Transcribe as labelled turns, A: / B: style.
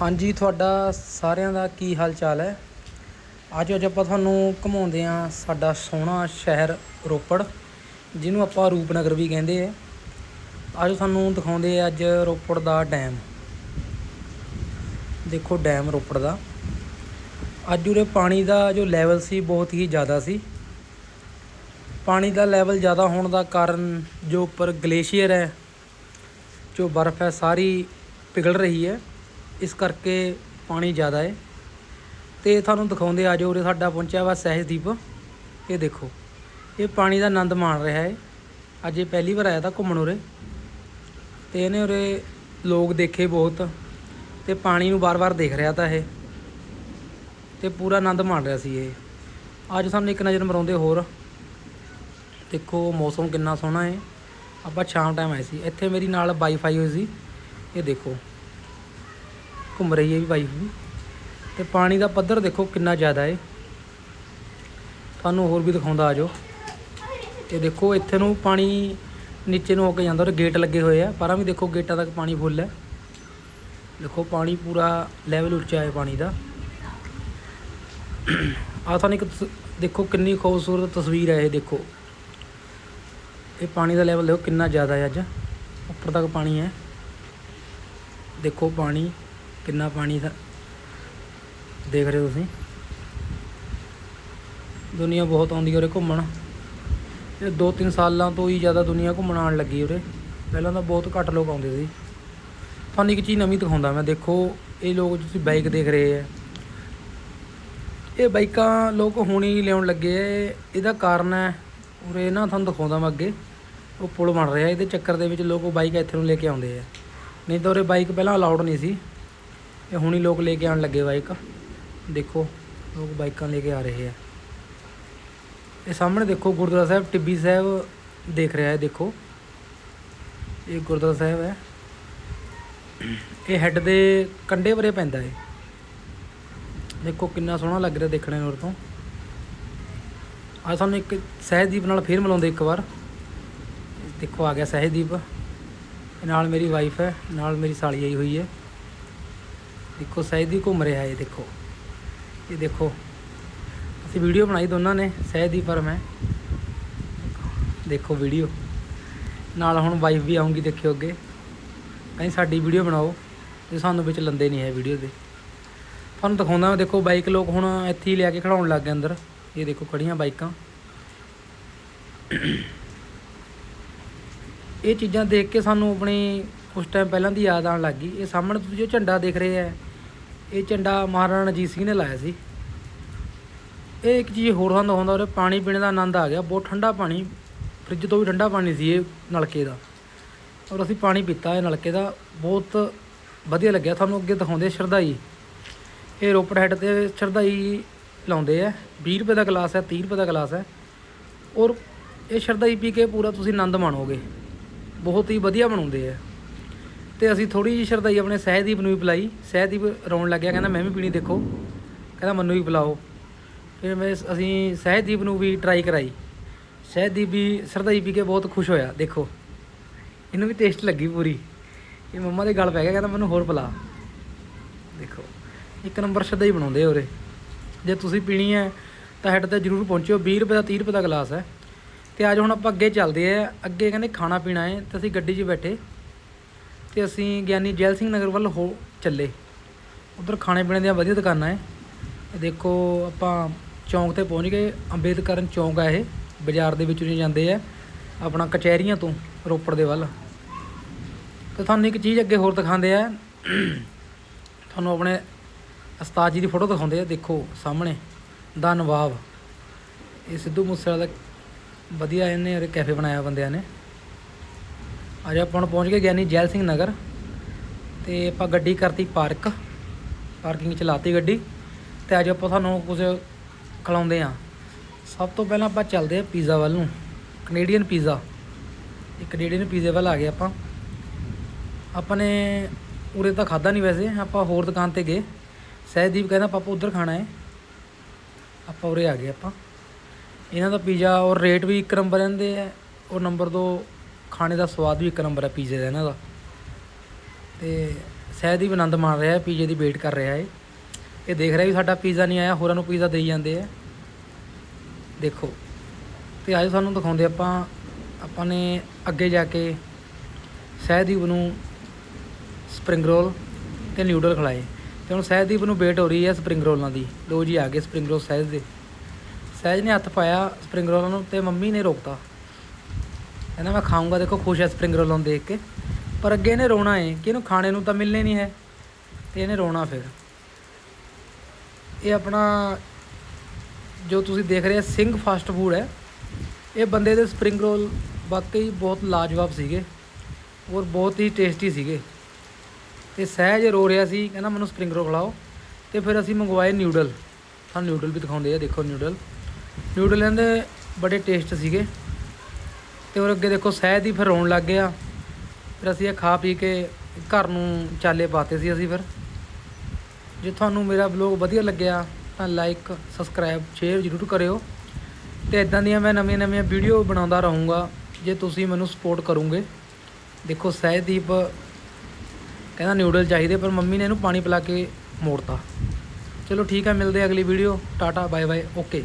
A: ਹਾਂਜੀ, ਤੁਹਾਡਾ ਸਾਰਿਆਂ ਦਾ ਕੀ ਹਾਲ ਚਾਲ ਹੈ? ਅੱਜ ਅੱਜ ਆਪਾਂ ਤੁਹਾਨੂੰ ਘੁਮਾਉਂਦੇ ਆ ਸਾਡਾ ਸੋਹਣਾ ਸ਼ਹਿਰ ਰੋਪੜ, ਜਿਹਨੂੰ ਆਪਾਂ ਰੂਪਨਗਰ ਵੀ ਕਹਿੰਦੇ ਆ। ਅੱਜ ਤੁਹਾਨੂੰ ਦਿਖਾਉਂਦੇ ਆ ਅੱਜ ਰੋਪੜ ਦਾ ਡੈਮ। ਦੇਖੋ ਡੈਮ ਰੋਪੜ ਦਾ। ਅੱਜ ਉਰੇ ਪਾਣੀ ਦਾ ਜੋ ਲੈਵਲ ਸੀ ਬਹੁਤ ਹੀ ਜ਼ਿਆਦਾ ਸੀ। ਪਾਣੀ ਦਾ ਲੈਵਲ ਜ਼ਿਆਦਾ ਹੋਣ ਦਾ ਕਾਰਨ ਜੋ ਉੱਪਰ ਗਲੇਸ਼ੀਅਰ ਹੈ, ਜੋ ਬਰਫ਼ ਹੈ, ਸਾਰੀ ਪਿਘਲ ਰਹੀ ਹੈ। ਇਸ ਕਰਕੇ ਪਾਣੀ ਜ਼ਿਆਦਾ ਹੈ। ਤੇ ਤੁਹਾਨੂੰ ਦਿਖਾਉਂਦੇ ਆ ਜੋ ਉਰੇ ਸਾਡਾ ਪਹੁੰਚਿਆ ਵਾ ਸਹਿਜਦੀਪ। ਇਹ ਦੇਖੋ, ਇਹ ਪਾਣੀ ਦਾ ਆਨੰਦ ਮਾਣ ਰਿਹਾ ਹੈ। ਅੱਜ ਇਹ ਪਹਿਲੀ ਵਾਰ ਆਇਆ ਤਾਂ ਘੁੰਮਣ ਉਰੇ। ਤੇ ਇਹਨੇ ਉਰੇ ਲੋਕ ਦੇਖੇ ਬਹੁਤ, ਤੇ ਪਾਣੀ ਨੂੰ ਬਾਰ-ਬਾਰ ਦੇਖ ਰਿਹਾ ਤਾਂ ਇਹ। ਤੇ ਪੂਰਾ ਆਨੰਦ ਮਾਣ ਰਿਹਾ ਸੀ ਇਹ। ਅੱਜ ਸਾਨੂੰ ਇੱਕ ਨਜ਼ਰ ਮਰਾਉਂਦੇ ਹੋਰ। ਦੇਖੋ, ਮੌਸਮ ਕਿੰਨਾ ਸੋਹਣਾ ਹੈ। ਆਪਾਂ ਸ਼ਾਮ ਟਾਈਮ ਆਏ ਸੀ। ਇੱਥੇ ਮੇਰੀ ਨਾਲ ਵਾਈਫਾਈ ਹੋਈ ਸੀ। ਇਹ ਦੇਖੋ। ਘੁੰਮ ਰਹੀ ਹੈ ਵੀ ਵਾਈਫ ਵੀ ਤੇ ਪਾਣੀ ਦਾ ਪੱਧਰ ਦੇਖੋ ਕਿੰਨਾ ਜ਼ਿਆਦਾ ਹੈ ਤੁਹਾਨੂੰ ਹੋਰ ਵੀ ਦਿਖਾਉਂਦਾ ਆ ਜਾਓ। ਇਹ ਦੇਖੋ ਇੱਥੇ ਨੂੰ ਪਾਣੀ ਨੀਚੇ ਨੂੰ ਹੋ ਕੇ ਜਾਂਦਾ ਔਰ ਗੇਟ ਲੱਗੇ ਹੋਏ ਆ। ਪਰਾਂ ਵੀ ਦੇਖੋ ਗੇਟਾਂ ਤੱਕ ਪਾਣੀ ਫੁੱਲ ਹੈ। ਦੇਖੋ ਪਾਣੀ ਪੂਰਾ ਲੈਵਲ ਉੱਚਾ ਹੈ ਪਾਣੀ ਦਾ। ਆ ਤੁਹਾਨੂੰ ਇੱਕ ਦੇਖੋ ਕਿੰਨੀ ਖੂਬਸੂਰਤ ਤਸਵੀਰ ਹੈ ਇਹ ਦੇਖੋ। ਇਹ ਪਾਣੀ ਦਾ ਲੈਵਲ ਦੇਖੋ ਕਿੰਨਾ ਜ਼ਿਆਦਾ ਹੈ ਅੱਜ। ਉੱਪਰ ਤੱਕ ਪਾਣੀ ਹੈ। ਦੇਖੋ ਪਾਣੀ। ਕਿੰਨਾ ਪਾਣੀ ਦਾ? ਦੇਖ ਰਹੇ ਹੋ ਤੁਸੀਂ? ਦੁਨੀਆ ਬਹੁਤ ਆਉਂਦੀ ਉਰੇ ਘੁੰਮਣ। ਇਹ 2-3 ਸਾਲਾਂ ਤੋਂ ਹੀ ਜ਼ਿਆਦਾ ਦੁਨੀਆ ਘੁੰਮਣ ਆਉਣ ਲੱਗੀ ਉਰੇ। ਪਹਿਲਾਂ ਤਾਂ ਬਹੁਤ ਘੱਟ ਲੋਕ ਆਉਂਦੇ ਸੀ। ਤੁਹਾਨੂੰ ਇੱਕ ਚੀਜ਼ ਨਵੀਂ ਦਿਖਾਉਂਦਾ ਮੈਂ। ਦੇਖੋ, ਇਹ ਲੋਕ ਤੁਸੀਂ ਬਾਈਕ ਦੇਖ ਰਹੇ ਆ ਇਹ ਬਾਈਕਾਂ ਲੋਕ ਹੁਣ ਹੀ ਲਿਆਉਣ ਲੱਗੇ ਆ ਇਹਦਾ ਕਾਰਨ ਹੈ, ਉਰੇ ਨਾ ਤੁਹਾਨੂੰ ਦਿਖਾਉਂਦਾ ਮੈਂ ਅੱਗੇ। ਉਹ ਪੁਲ ਬਣ ਰਿਹਾ। ਇਹਦੇ ਚੱਕਰ ਦੇ ਵਿੱਚ ਲੋਕ ਉਹ ਬਾਈਕ ਇੱਥੇ ਨੂੰ ਲੈ ਕੇ ਆਉਂਦੇ ਆ ਨਹੀਂ ਤਾਂ ਉਰੇ ਬਾਈਕ ਪਹਿਲਾਂ ਅਲਾਉਡ ਨਹੀਂ ਸੀ। ਇਹ ਹੁਣੀ ਲੋਕ ਲੈ ਕੇ ਆਉਣ ਲੱਗੇ ਬਾਈਕ। ਦੇਖੋ, ਲੋਕ ਬਾਈਕਾਂ ਲੈ ਕੇ ਆ ਰਹੇ ਆ। ਇਹ ਸਾਹਮਣੇ ਦੇਖੋ, ਗੁਰਦੁਆਰਾ ਸਾਹਿਬ, ਟਿੱਬੀ ਸਾਹਿਬ ਦੇਖ ਰਿਹਾ ਹੈ, ਦੇਖੋ। ਇਹ ਗੁਰਦੁਆਰਾ ਸਾਹਿਬ ਹੈ। ਇਹ ਹੈੱਡ ਦੇ ਕੰਡੇ ਪਰੇ ਪੈਂਦਾ ਹੈ। ਦੇਖੋ, ਕਿੰਨਾ ਸੋਹਣਾ ਲੱਗ ਰਿਹਾ ਦੇਖਣੇ ਨੂੰ ਉਰ ਤੋਂ। ਆ ਸਾਨੂੰ ਇੱਕ ਸਹਿਜਦੀਪ ਨਾਲ ਫੇਰ ਮਿਲਾਉਂਦੇ ਇੱਕ ਵਾਰ। ਦੇਖੋ, ਆ ਗਿਆ ਸਹਿਜਦੀਪ। ਨਾਲ ਮੇਰੀ ਵਾਈਫ ਹੈ, ਨਾਲ ਮੇਰੀ ਸਾਲੀ ਆਈ ਹੋਈ ਹੈ। ਦੇਖੋ ਸਹਿਜਦੀਪ ਘੁੰਮ ਰਿਹਾ ਹੈ ਇਹ ਦੇਖੋ। ਇਹ ਦੇਖੋ। ਅਸੀਂ ਵੀਡੀਓ ਬਣਾਈ ਦੋਨਾਂ ਨੇ ਸਹਿਜਦੀਪ ਪਰ ਮੈਂ। ਦੇਖੋ ਵੀਡੀਓ। ਨਾਲ ਹੁਣ ਵਾਈਫ ਵੀ ਆਉਂਗੀ ਦੇਖਿਓ ਅੱਗੇ। ਕਹਿੰਦੀ ਸਾਡੀ ਵੀਡੀਓ ਬਣਾਓ ਤੇ ਸਾਨੂੰ ਵਿੱਚ ਲੰਦੇ ਨਹੀਂ ਹੈ ਵੀਡੀਓ ਦੇ। ਤੁਹਾਨੂੰ ਦਿਖਾਉਂਦਾ ਮੈਂ ਦੇਖੋ ਬਾਈਕ ਲੋਕ ਹੁਣ ਇੱਥੇ ਹੀ ਲਿਆ ਕੇ ਖੜਾਉਣ ਲੱਗ ਗਏ ਅੰਦਰ। ਇਹ ਦੇਖੋ ਖੜੀਆਂ ਬਾਈਕਾਂ ਇਹ ਚੀਜ਼ਾਂ ਦੇਖ ਕੇ ਸਾਨੂੰ ਆਪਣੀ ਉਸ ਟਾਈਮ ਪਹਿਲਾਂ ਦੀ ਯਾਦ ਆਉਣ ਲੱਗ ਗਈ। ਇਹ ਸਾਹਮਣੇ ਤੁਸੀਂ ਜੋ ਝੰਡਾ ਦੇਖ ਰਹੇ ਆ ਇਹ ਝੰਡਾ ਮਹਾਰਾਣਾ ਰਣਜੀਤ ਸਿੰਘ ਨੇ ਲਾਇਆ ਸੀ। ਇਹ ਇੱਕ ਚੀਜ਼ ਹੋਰ ਸਾਨੂੰ ਹੁੰਦਾ ਉਹਦੇ ਪਾਣੀ ਪੀਣ ਦਾ ਆਨੰਦ ਆ ਗਿਆ। ਬਹੁਤ ਠੰਡਾ ਪਾਣੀ, ਫ੍ਰਿਜ ਤੋਂ ਵੀ ਠੰਡਾ ਪਾਣੀ ਸੀ ਇਹ ਨਲਕੇ ਦਾ। ਔਰ ਅਸੀਂ ਪਾਣੀ ਪੀਤਾ ਇਹ ਨਲਕੇ ਦਾ। ਬਹੁਤ ਵਧੀਆ ਲੱਗਿਆ। ਤੁਹਾਨੂੰ ਅੱਗੇ ਦਿਖਾਉਂਦੇ ਆ ਸ਼ਰਧਾਈ। ਇਹ ਰੋਪੜ ਹੈੱਡ ਤੇ ਸ਼ਰਧਾਈ ਲਾਉਂਦੇ ਆ। 20 ਰੁਪਏ ਦਾ ਗਲਾਸ ਹੈ 30 ਰੁਪਏ ਦਾ ਗਲਾਸ ਹੈ। ਔਰ ਇਹ ਸ਼ਰਧਾਈ ਪੀ ਕੇ ਪੂਰਾ ਤੁਸੀਂ ਆਨੰਦ ਮਾਣੋਗੇ। ਬਹੁਤ ਹੀ ਵਧੀਆ ਬਣਾਉਂਦੇ ਆ। ਤੇ ਅਸੀਂ ਥੋੜੀ ਜਿਹੀ ਸ਼ਰਧਾਈ ਆਪਣੇ ਸਹਿਦੀਪ ਨੂੰ ਵੀ ਪਿਲਾਈ ਸਹਿਦੀਪ ਰੋਣ ਲੱਗਿਆ ਕਹਿੰਦਾ, ਮੈਂ ਵੀ ਪੀਣੀ ਦੇਖੋ। ਕਹਿੰਦਾ, ਮੈਨੂੰ ਵੀ ਪਿਲਾਓ ਫਿਰ ਮੈਂ ਅਸੀਂ ਸਹਿਦੀਪ ਨੂੰ ਵੀ ਟਰਾਈ ਕਰਾਈ। ਸਹਿਦੀਪ ਵੀ ਸ਼ਰਧਾਈ ਪੀ ਕੇ ਬਹੁਤ ਖੁਸ਼ ਹੋਇਆ, ਦੇਖੋ। ਇਹਨੂੰ ਵੀ ਟੇਸਟ ਲੱਗੀ ਪੂਰੀ। ਇਹ ਮੰਮਾ ਦੇ ਗਲ ਪੈ ਗਿਆ, ਕਹਿੰਦਾ, ਮੈਨੂੰ ਹੋਰ ਪਿਲਾ। ਦੇਖੋ, ਇੱਕ ਨੰਬਰ ਸ਼ਰਧਾਈ ਬਣਾਉਂਦੇ ਉਰੇ। ਜੇ ਤੁਸੀਂ ਪੀਣੀ ਹੈ, ਤਾਂ ਹੈਡ ਤੇ ਜ਼ਰੂਰ ਪਹੁੰਚਿਓ। 20 ਰੁਪਏ ਦਾ 30 ਰੁਪਏ ਦਾ ਗਲਾਸ ਹੈ। ਤੇ ਅੱਜ ਹੁਣ ਆਪਾਂ ਅੱਗੇ ਚੱਲਦੇ ਆ। ਅੱਗੇ ਕਹਿੰਦੇ, ਖਾਣਾ ਪੀਣਾ ਹੈ। ਤੇ ਅਸੀਂ ਗੱਡੀ 'ਚ ਬੈਠੇ। ਤੇ ਅਸੀਂ ਗਿਆਨੀ ਜੈਲ ਸਿੰਘ ਨਗਰ ਵੱਲ ਹੋ ਚੱਲੇ। ਉਧਰ ਖਾਣੇ ਪੀਣੇ ਦੀਆਂ ਵਧੀਆ ਦੁਕਾਨਾਂ ਹੈ ਦੇਖੋ ਆਪਾਂ ਚੌਂਕ ਤੇ ਪਹੁੰਚ ਗਏ। ਅੰਬੇਦਕਰਨ ਚੌਂਕ ਆ ਇਹ। ਬਾਜ਼ਾਰ ਦੇ ਵਿੱਚੋਂ ਦੀ ਜਾਂਦੇ ਆ ਆਪਣਾ ਕਚਹਿਰੀਆਂ ਤੋਂ ਰੋਪੜ ਦੇ ਵੱਲ। ਤੇ ਤੁਹਾਨੂੰ ਇੱਕ ਚੀਜ਼ ਅੱਗੇ ਹੋਰ ਦਿਖਾਉਂਦੇ ਆ। ਤੁਹਾਨੂੰ ਆਪਣੇ ਉਸਤਾਦ ਜੀ ਦੀ ਫੋਟੋ ਦਿਖਾਉਂਦੇ ਆ। ਦੇਖੋ ਸਾਹਮਣੇ ਦਾ ਨਵਾਬ ਇਹ ਸਿੱਧੂ ਮੂਸੇਵਾਲਾ ਦਾ ਵਧੀਆ ਇਹਨੇ ਉਰੇ ਕੈਫੇ ਬਣਾਇਆ ਬੰਦਿਆਂ ਨੇ। ਅੱਜ ਆਪਾਂ ਹੁਣ ਪਹੁੰਚ ਗਏ ਗਿਆਨੀ ਜੈਲ ਸਿੰਘ ਨਗਰ ਤੇ ਆਪਾਂ ਗੱਡੀ ਕਰਤੀ ਪਾਰਕ, ਪਾਰਕਿੰਗ ਚ ਲਾਤੀ ਗੱਡੀ ਤੇ ਅੱਜ ਆਪਾਂ ਤੁਹਾਨੂੰ ਕੁਝ ਖਿਲਾਉਂਦੇ ਆ ਸਭ ਤੋਂ ਪਹਿਲਾਂ ਆਪਾਂ ਚੱਲਦੇ ਆ ਪੀਜ਼ਾ ਵੱਲ ਨੂੰ ਕੈਨੇਡੀਅਨ ਪੀਜ਼ਾ ਇਹ ਕੈਨੇਡੀਅਨ ਪੀਜ਼ੇ ਵੱਲ ਆ ਗਏ ਆਪਾਂ। ਆਪਾਂ ਨੇ ਉਰੇ ਤਾਂ ਖਾਦਾ ਨਹੀਂ ਵੈਸੇ, ਆਪਾਂ ਹੋਰ ਦੁਕਾਨ ਤੇ ਗਏ। ਸਹਿਜਦੀਪ ਕਹਿੰਦਾ, ਪਾਪਾ, ਉਧਰ ਖਾਣਾ ਹੈ। ਆਪਾਂ ਉਰੇ ਆ ਗਏ ਆਪਾਂ। ਇਹਨਾਂ ਦਾ ਪੀਜ਼ਾ ਔਰ ਰੇਟ ਵੀ ਇੱਕ ਨੰਬਰ ਰਹਿੰਦੇ ਆ ਔਰ ਨੰਬਰ ਦੋ ਖਾਣੇ ਦਾ ਸਵਾਦ ਵੀ ਇੱਕ ਨੰਬਰ ਹੈ ਪੀਜ਼ੇ ਦਾ ਇਹਨਾਂ ਦਾ। ਤੇ ਸਹਿਦੀਪ ਆਨੰਦ ਮਾਣ ਰਿਹਾ ਹੈ, ਪੀਜ਼ੇ ਦੀ ਵੇਟ ਕਰ ਰਿਹਾ ਹੈ। ਇਹ ਦੇਖ ਰਿਹਾ ਵੀ ਸਾਡਾ ਪੀਜ਼ਾ ਨਹੀਂ ਆਇਆ, ਹੋਰਾਂ ਨੂੰ ਪੀਜ਼ਾ ਦੇਈ ਜਾਂਦੇ ਆ। ਦੇਖੋ, ਤੇ ਅੱਜ ਸਾਨੂੰ ਦਿਖਾਉਂਦੇ ਆਪਾਂ ਆਪਾਂ ਨੇ ਅੱਗੇ ਜਾ ਕੇ ਸਹਿਦੀਪ ਨੂੰ ਸਪਰਿੰਗ ਰੋਲ ਤੇ ਨਿਊਡਲ ਖਿਲਾਏ। ਤੇ ਹੁਣ ਸਹਿਦੀਪ ਨੂੰ ਵੇਟ ਹੋ ਰਹੀ ਹੈ ਸਪਰਿੰਗ ਰੋਲਾਂ ਦੀ। ਲੋ ਜੀ, ਆ ਗਏ ਸਪਰਿੰਗ ਰੋਲ ਸਹਿਜ ਦੇ। ਸਹਿਜ ਨੇ ਹੱਥ ਪਾਇਆ ਸਪਰਿੰਗ ਰੋਲਾਂ ਨੂੰ ਤੇ ਮੰਮੀ ਨੇ ਰੋਕਤਾ। ਕਹਿੰਦਾ ਮੈਂ ਖਾਊਂਗਾ, ਦੇਖੋ ਖੁਸ਼ ਹੈ ਸਪਰਿੰਗ ਰੋਲ ਨੂੰ ਦੇਖ ਕੇ। ਪਰ ਅੱਗੇ ਇਹਨੇ ਰੋਣਾ ਹੈ ਕਿ ਇਹਨੂੰ ਖਾਣੇ ਨੂੰ ਤਾਂ ਮਿਲਣੇ ਨਹੀਂ ਹੈ। ਤੇ ਇਹਨੇ ਰੋਣਾ ਫਿਰ। ਇਹ ਆਪਣਾ ਜੋ ਤੁਸੀਂ ਦੇਖ ਰਹੇ ਸਿੰਘ ਫਾਸਟ ਫੂਡ ਹੈ। ਇਹ ਬੰਦੇ ਦੇ ਸਪਰਿੰਗ ਰੋਲ ਵਾਕਈ ਬਹੁਤ ਲਾਜਵਾਬ ਸੀਗੇ ਔਰ ਬਹੁਤ ਹੀ ਟੇਸਟੀ ਸੀਗੇ। ਤੇ ਸਹਿਜ ਰੋ ਰਿਹਾ ਸੀ, ਕਹਿੰਦਾ ਮੈਨੂੰ ਸਪਰਿੰਗ ਰੋਲ ਖਿਲਾਓ। ਤੇ ਫਿਰ ਅਸੀਂ ਮੰਗਵਾਏ ਨਿਊਡਲ ਸਾਨੂੰ ਨਿਊਡਲ ਵੀ ਦਿਖਾਉਂਦੇ ਆ, ਦੇਖੋ ਨਿਊਡਲ ਨਿਊਡਲ ਇਹਦੇ ਬੜੇ ਟੇਸਟ ਸੀਗੇ। ਤੇ ਹੋਰ ਅੱਗੇ ਦੇਖੋ ਸਹਿਜ ਹੀ ਫਿਰ ਰੋਣ ਲੱਗ ਗਿਆ। ਫਿਰ ਅਸੀਂ ਇਹ ਖਾ ਪੀ ਕੇ ਘਰ ਨੂੰ ਚਾਲੇ ਪਾਤੇ ਸੀ ਅਸੀਂ ਫਿਰ। ਜੇ ਤੁਹਾਨੂੰ ਮੇਰਾ ਬਲੌਗ ਵਧੀਆ ਲੱਗਿਆ ਤਾਂ ਲਾਈਕ ਸਬਸਕ੍ਰਾਈਬ ਸ਼ੇਅਰ ਜ਼ਰੂਰ ਕਰਿਓ। ਤੇ ਇਦਾਂ ਦੀਆਂ ਮੈਂ ਨਵੀਆਂ ਨਵੀਆਂ ਵੀਡੀਓ ਬਣਾਉਂਦਾ ਰਹੂੰਗਾ, ਜੇ ਤੁਸੀਂ ਮੈਨੂੰ ਸਪੋਰਟ ਕਰੋਗੇ। ਦੇਖੋ ਸਹਿਦੀਪ ਕਹਿੰਦਾ ਨਿਊਡਲ ਚਾਹੀਦੇ, ਪਰ ਮੰਮੀ ਨੇ ਇਹਨੂੰ ਪਾਣੀ ਪਿਲਾ ਕੇ ਮੋੜਤਾ। ਚਲੋ ਠੀਕ ਹੈ, ਮਿਲਦੇ ਅਗਲੀ video tata bye bye okay